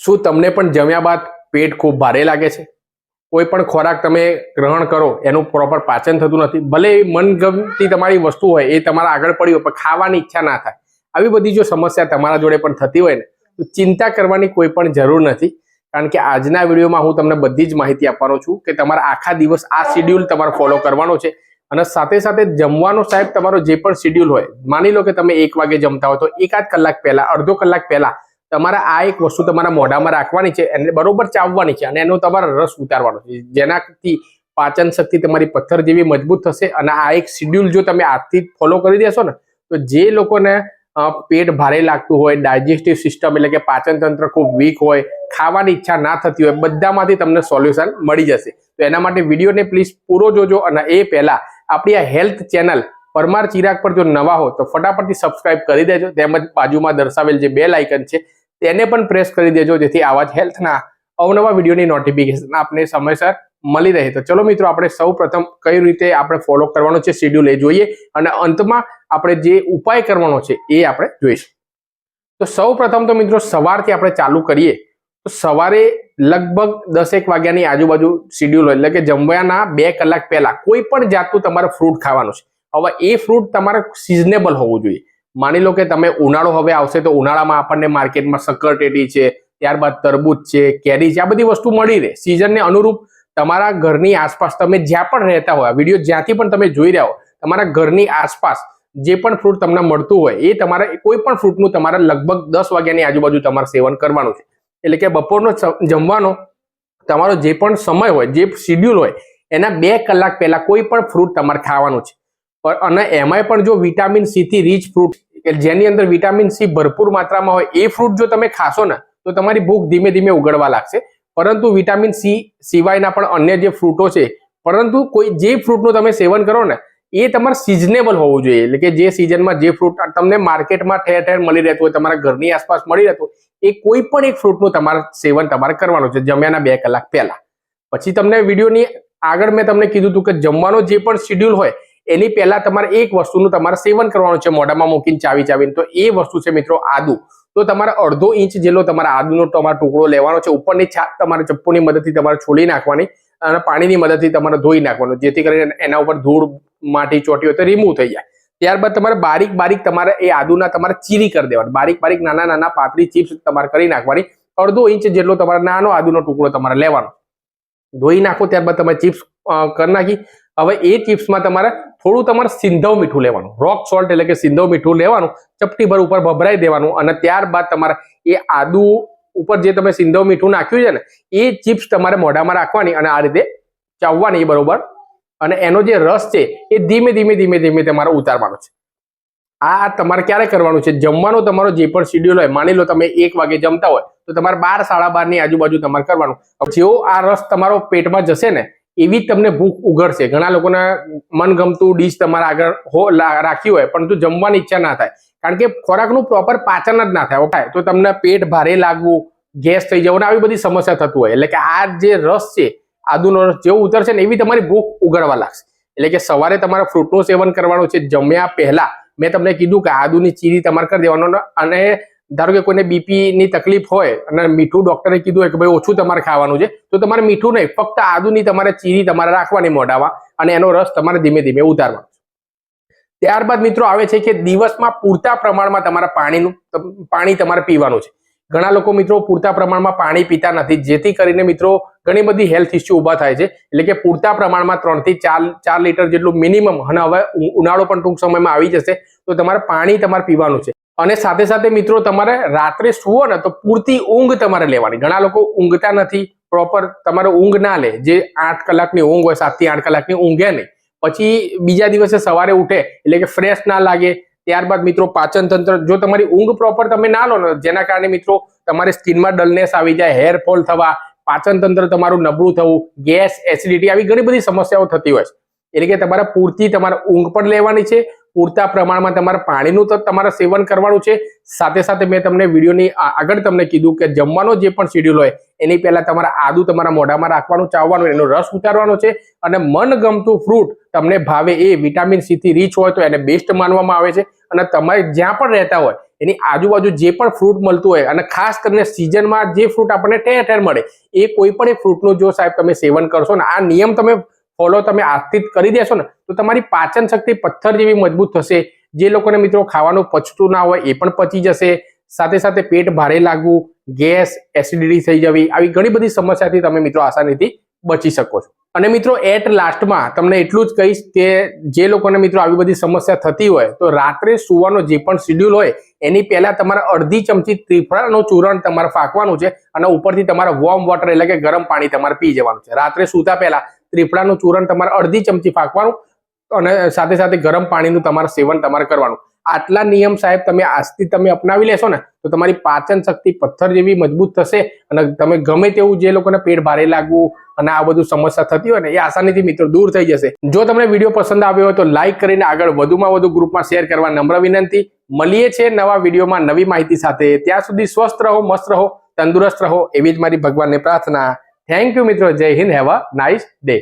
શું તમને પણ જમ્યા બાદ પેટ ખૂબ ભારે લાગે છે? કોઈ પણ ખોરાક તમે ગ્રહણ કરો, એનું પ્રોપર પાચન થતું નથી. ભલે મનગમતી તમારી વસ્તુ હોય, એ તમારા આગળ પડી હોય, પણ ખાવાની ઈચ્છા ના થાય. આવી બધી જો સમસ્યા તમારા જોડે પણ થતી હોય ને, તો ચિંતા કરવાની કોઈ પણ જરૂર નથી. કારણ કે આજના વિડીયોમાં હું તમને બધી જ માહિતી આપવાનો છું કે તમારા આખા દિવસ આ શિડ્યુલ તમારે ફોલો કરવાનો છે. અને સાથે સાથે જમવાનો સાહેબ, તમારો જે પણ શિડ્યુલ હોય, માની લો કે તમે એક વાગે જમતા હોય તો એકાદ કલાક પહેલા, અડધો કલાક પહેલા તમારે આ એક વસ્તુ તમારા મોઢામાં રાખવાની છે અને બરોબર ચાવવાની છે અને એનો તમારે રસ ઉતારવાનો છે. જેનાથી પાચન શક્તિ તમારી પથ્થર જેવી મજબૂત થશે અને આ એક શિડ્યુલ જો તમે આજથી ફોલો કરી દેશો ને, તો જે લોકોને પેટ ભારે લાગતું હોય ડાયજેસ્ટિવ સિસ્ટમ એટલે કે પાચન તંત્ર ખૂબ વીક હોય, ખાવાની ઈચ્છા ના થતી હોય, બધામાંથી તમને સોલ્યુશન મળી જશે. તો એના માટે વિડીયોને પ્લીઝ પૂરો જોજો અને એ પહેલા આપણી આ હેલ્થ ચેનલ પરમાર ચિરાગ પર જો નવા હો, તો ફટાફટથી સબસ્ક્રાઇબ કરી દેજો. તેમજ બાજુમાં દર્શાવેલ જે બે લાઇકન છે તેને પણ પ્રેસ કરી દેજો, જેથી આવા જ હેલ્થના અવનવા વિડીયોની નોટિફિકેશન આપને સમયસર મળી રહે. તો ચલો મિત્રો, આપણે સૌ પ્રથમ કઈ રીતે આપણે ફોલો કરવાનો છે શેડ્યુલ એ જોઈએ અને અંતમાં આપણે જે ઉપાય કરવાનો છે, એ આપણે જોઈશું. તો સૌ પ્રથમ તો મિત્રો, સવારથી આપણે ચાલુ કરીએ. તો સવારે લગભગ દસેક વાગ્યાની આજુબાજુ શેડ્યુલ એટલે કે જમવાના બે કલાક પહેલા કોઈ પણ જાતનું તમારે ફ્રૂટ ખાવાનું છે. હવે એ ફ્રૂટ તમારે સિઝનેબલ હોવું જોઈએ. માની લો કે તમે ઉનાળો હવે આવશે તો ઉનાળામાં આપણને માર્કેટમાં સક્કરટેટી છે, ત્યારબાદ તરબૂચ છે, કેરી છે, આ બધી વસ્તુ મળી રહે. સિઝનને અનુરૂપ તમારા ઘરની આસપાસ તમે જ્યાં પણ રહેતા હોય વીડિયો જ્યાંથી પણ તમે જોઈ રહ્યા હો, તમારા ઘરની આસપાસ જે પણ ફ્રૂટ તમને મળતું હોય, એ તમારે, કોઈ પણ ફ્રૂટનું તમારે લગભગ દસ વાગ્યાની આજુબાજુ તમારે સેવન કરવાનું છે. એટલે કે બપોરનો જમવાનો, તમારો જે પણ સમય હોય, જે શિડ્યુલ હોય, એના બે કલાક પહેલા કોઈ પણ ફ્રૂટ તમારે ખાવાનું છે. અને એમાંય પણ જો વિટામિન સી થી રીચ ફ્રૂટ કે જેની અંદર વિટામિન સી ભરપૂર માત્રામાં હોય, એ ફ્રૂટ જો તમે ખાશો ને, તો તમારી ભૂખ ધીમે ધીમે ઉગડવા લાગશે. પરંતુ વિટામિન સી સિવાયના પણ અન્ય જે ફ્રૂટો છે, પરંતુ કોઈ જે ફ્રૂટનું તમે સેવન કરો ને, એ તમારે સિઝનેબલ હોવું જોઈએ. એટલે કે જે સિઝનમાં જે ફ્રૂટ તમને માર્કેટમાં ઠેર ઠેર મળી રહેતું હોય, તમારા ઘરની આસપાસ મળી રહેતું એ કોઈ પણ એક ફ્રૂટનું તમારે સેવન તમારે કરવાનું છે, જમ્યાના બે કલાક પહેલા. પછી તમને વિડીયોની આગળ મેં તમને કીધું હતું કે જમવાનો જે પણ શિડ્યુલ હોય એની પહેલા તમારે એક વસ્તુનું તમારે સેવન કરવાનું છે મોઢામાં મૂકીને ચાવી ચાવીને. તો એ વસ્તુ છે મિત્રો આદુ. તો તમારે અડધો ઇંચ જેટલો તમારા આદુનો તમારો ટુકડો લેવાનો છે. ઉપરની છાત તમારે ચપ્પુની મદદથી તમારે છોલી નાખવાની અને પાણીની મદદથી તમારે ધોઈ નાખવાનું. જેથી કરીને એના ઉપર ધૂળ, માટી ચોટી હોય તો રિમૂવ થઈ જાય. ત્યારબાદ તમારે બારીક બારીક તમારે એ આદુના તમારે ચીરી કરી દેવાની. બારીક બારીક નાના નાના પાતળી ચિપ્સ તમારે કરી નાખવાની. અડધો ઇંચ જેટલો તમારે નાનો આદુનો ટુકડો તમારે લેવાનો. ધોઈ નાખો, ત્યારબાદ તમે ચિપ્સ કરી નાખી. હવે એ ચિપ્સમાં તમારે થોડું તમારે સિંધવ મીઠું લેવાનું. રોક સોલ્ટ એટલે કે સિંધવ મીઠું લેવાનું ચપટી ભર ઉપર ભભરાઈ દેવાનું અને ત્યારબાદ તમારે એ આદુ ઉપર જે તમે સિંધવ મીઠું નાખ્યું છે ને, એ ચિપ્સ તમારે મોઢામાં રાખવાની અને આ રીતે ચાવવાની બરોબર. અને એનો જે રસ છે, એ ધીમે ધીમે ધીમે ધીમે તમારે ઉતારવાનો છે. આ તમારે ક્યારે કરવાનું છે? જમવાનો તમારો જે પણ શિડ્યુલ હોય, માની લો તમે એક વાગે જમતા હોય, તો તમારે બાર, સાડા બારની આજુબાજુ તમારે કરવાનું. જેવો આ રસ તમારો પેટમાં જશે ને એવી તમને ભૂખ ઉઘડશે. ઘણા લોકોના મનગમતું ડીશ તમારા આગળ હો રાખ્યું હોય, પરંતુ જમવાની ઈચ્છા ના થાય. કારણ કે ખોરાકનું પ્રોપર પાચન જ ના થાય તો તમને પેટ ભારે લાગવું, ગેસ થઈ જવું આવી બધી સમસ્યા થતું હોય. એટલે કે આ જે રસ છે, આદુનો રસ જેવો ઉતરશે ને એવી તમારી ભૂખ ઉઘડવા લાગશે. એટલે કે સવારે તમારે ફ્રૂટનું સેવન કરવાનું છે, જમ્યા પહેલા મેં તમને કીધું કે આદુની ચીરી તમારે કરી દેવાનો અને ધારો કે કોઈને બીપી ની તકલીફ હોય અને મીઠું ડોક્ટરે કીધું કે ભાઈ ઓછું તમારે ખાવાનું છે, તો તમારે મીઠું નહીં, ફક્ત આદુની તમારે ચીરી તમારે રાખવાની મોઢામાં અને એનો રસ તમારે ધીમે ધીમે ઉતારવાનો ત્યારબાદ મિત્રો આવે છે કે દિવસમાં પૂરતા પ્રમાણમાં તમારા પાણીનું પાણી તમારે પીવાનું છે. ઘણા લોકો મિત્રો પૂરતા પ્રમાણમાં પાણી પીતા નથી, જેથી કરીને મિત્રો ઘણી બધી હેલ્થ ઇસ્યુ ઊભા થાય છે. એટલે કે પૂરતા પ્રમાણમાં ત્રણથી ચાર ચાર લીટર જેટલું મિનિમમ અને હવે ઉનાળો પણ ટૂંક સમયમાં આવી જશે, તો તમારે પાણી તમારે પીવાનું છે. અને સાથે સાથે મિત્રો તમારે રાત્રે સુવો ને તો પૂરતી ઊંઘ તમારે લેવાની. ઘણા લોકો ઊંઘતા નથી. પ્રોપર તમારે ઊંઘ ના લે. જે આઠ કલાકની ઊંઘ હોય સાતથી આઠ કલાકની ઊંઘે નહીં. પછી બીજા દિવસે સવારે ઉઠે, એટલે કે ફ્રેશ ના લાગે. ત્યારબાદ મિત્રો પાચન તંત્ર, જો તમારી ઊંઘ પ્રોપર તમે ના લો ને, જેના કારણે મિત્રો તમારી સ્કિનમાં ડલનેસ આવી જાય હેર ફોલ થવા, પાચન તંત્ર તમારું નબળું થવું ગેસ એસિડિટી આવી ઘણી બધી સમસ્યાઓ થતી હોય છે. એટલે કે તમારે પૂરતી તમારે ઊંઘ પણ લેવાની છે પૂરતા પ્રમાણમાં તમારે પાણીનું તો તમારે સેવન કરવાનું છે. સાથે સાથે મેં તમને વિડીયોની આગળ તમને કીધું કે જમવાનો જે પણ શેડ્યુલ હોય, એની પહેલાં તમારે આદુ તમારા મોઢામાં રાખવાનું, ચાવવાનું, એનો રસ ઉતારવાનો છે અને મનગમતું ફ્રૂટ તમને ભાવે એ વિટામિન સીથી રીચ હોય તો એને બેસ્ટ માનવામાં આવે છે. અને તમારે જ્યાં પણ રહેતા હોય, એની આજુબાજુ જે પણ ફ્રૂટ મળતું હોય અને ખાસ કરીને સિઝનમાં જે ફ્રૂટ આપણને ઠેર ઠેર મળે, એ કોઈ પણ એ ફ્રૂટનું જો સાહેબ તમે સેવન કરશો ને, આ નિયમ તમે ફોલો તમે આજથી કરી દેશો ને, તો તમારી પાચન શક્તિ પથ્થર જેવી મજબૂત થશે. જે લોકોને મિત્રો ખાવાનું પચતું ના હોય એ પણ પચી જશે. સાથે સાથે પેટ ભારે લાગવું, ગેસ, એસિડિટી થઈ જવી, આવી ઘણી બધી સમસ્યાથી તમે મિત્રો આસાનીથી બચી શકો છો. અને મિત્રો એટ લાસ્ટમાં તમને એટલું જ કહીશ કે જે લોકોને મિત્રો આવી બધી સમસ્યા થતી હોય, તો રાત્રે સુવાનો જે પણ શિડ્યુલ હોય, એની પહેલા તમારે અડધી ચમચી ત્રિફળાનું ચૂરણ તમારે ફાંકવાનું છે અને ઉપરથી તમારે વોર્મ વોટર એટલે કે ગરમ પાણી તમારે પી જવાનું છે. રાત્રે સૂતા પહેલા ત્રિફળાનું ચૂરણ તમારે અડધી ચમચી ફાંકવાનું અને સાથે સાથે ગરમ પાણીનું તમારે સેવન તમારે કરવાનું. આટલા નિયમ સાહેબ તમે આજથી તમે અપનાવી લેશો ને, તો તમારી પાચન શક્તિ પથ્થર જેવી મજબૂત થશે અને તમે ગમે તેવું જે લોકોને પેટ ભારે લાગવું અને આ બધું સમસ્યા થતી હોય ને, એ આસાનીથી મિત્રો દૂર થઈ જશે. જો તમને વીડિયો પસંદ આવ્યો હોય તો લાઈક કરીને આગળ વધુમાં વધુ ગ્રુપમાં શેર કરવા નમ્ર વિનંતી. મળીએ છીએ નવા વિડીયોમાં નવી માહિતી સાથે. ત્યાં સુધી સ્વસ્થ રહો, મસ્ત રહો, તંદુરસ્ત રહો, એવી જ મારી ભગવાનને પ્રાર્થના. થેન્ક યુ મિત્રો જય હિન્દ હેવ અ નાઇસ ડે